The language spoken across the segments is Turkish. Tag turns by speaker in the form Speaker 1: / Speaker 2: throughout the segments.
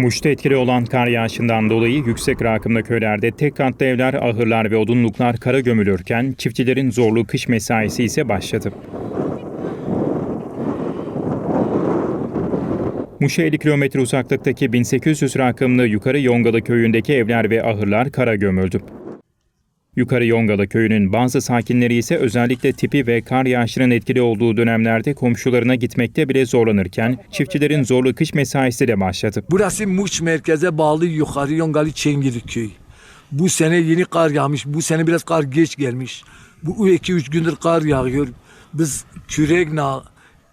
Speaker 1: Muş'ta etkili olan kar yağışından dolayı yüksek rakımlı köylerde tek katlı evler, ahırlar ve odunluklar kara gömülürken çiftçilerin zorlu kış mesaisi ise başladı. Muş'a 50 kilometre uzaklıktaki 1800 rakımlı Yukarı Yongalı köyündeki evler ve ahırlar kara gömüldü. Yukarı Yongalı köyünün bazı sakinleri ise özellikle tipi ve kar yağışının etkili olduğu dönemlerde komşularına gitmekte bile zorlanırken çiftçilerin zorlu kış mesaisi de başladı.
Speaker 2: Burası Muş merkeze bağlı yukarı Yongalı Çengiri köy. Bu sene yeni kar yağmış. Bu sene biraz kar geç gelmiş. Bu 2-3 gündür kar yağıyor. Biz kürekle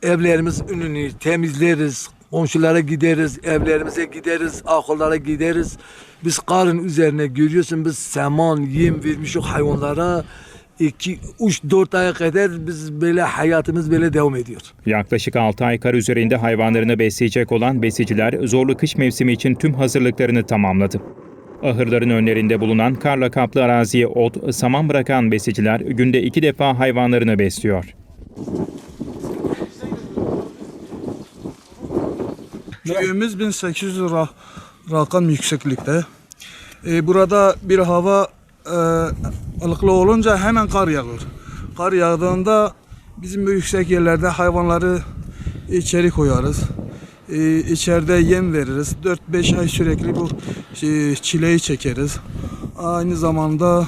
Speaker 2: evlerimiz önünü temizleriz. Komşulara gideriz, evlerimize gideriz, akıllara gideriz. Biz karın üzerine görüyorsun biz saman, yem vermişik hayvanlara. 2 3 4 aya kadar biz böyle hayatımız böyle devam ediyor.
Speaker 1: Yaklaşık 6 ay kar üzerinde hayvanlarını besleyecek olan besiciler zorlu kış mevsimi için tüm hazırlıklarını tamamladı. Ahırların önlerinde bulunan karla kaplı araziye ot, saman bırakan besiciler günde iki defa hayvanlarını besliyor.
Speaker 3: Köyümüz 1800 ra rakam yükseklikte. Ee, burada bir hava e, ılıklı olunca hemen kar yağıyor. Kar yağdığında bizim bu yüksek yerlerde hayvanları içeri koyarız. Ee, içeride yem veririz. 4-5 ay sürekli bu şey, çileyi çekeriz. Aynı zamanda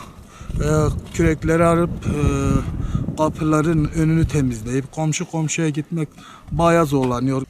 Speaker 3: e, kürekleri alıp e, kapıların önünü temizleyip komşu komşuya gitmek bayağı zorlanıyor.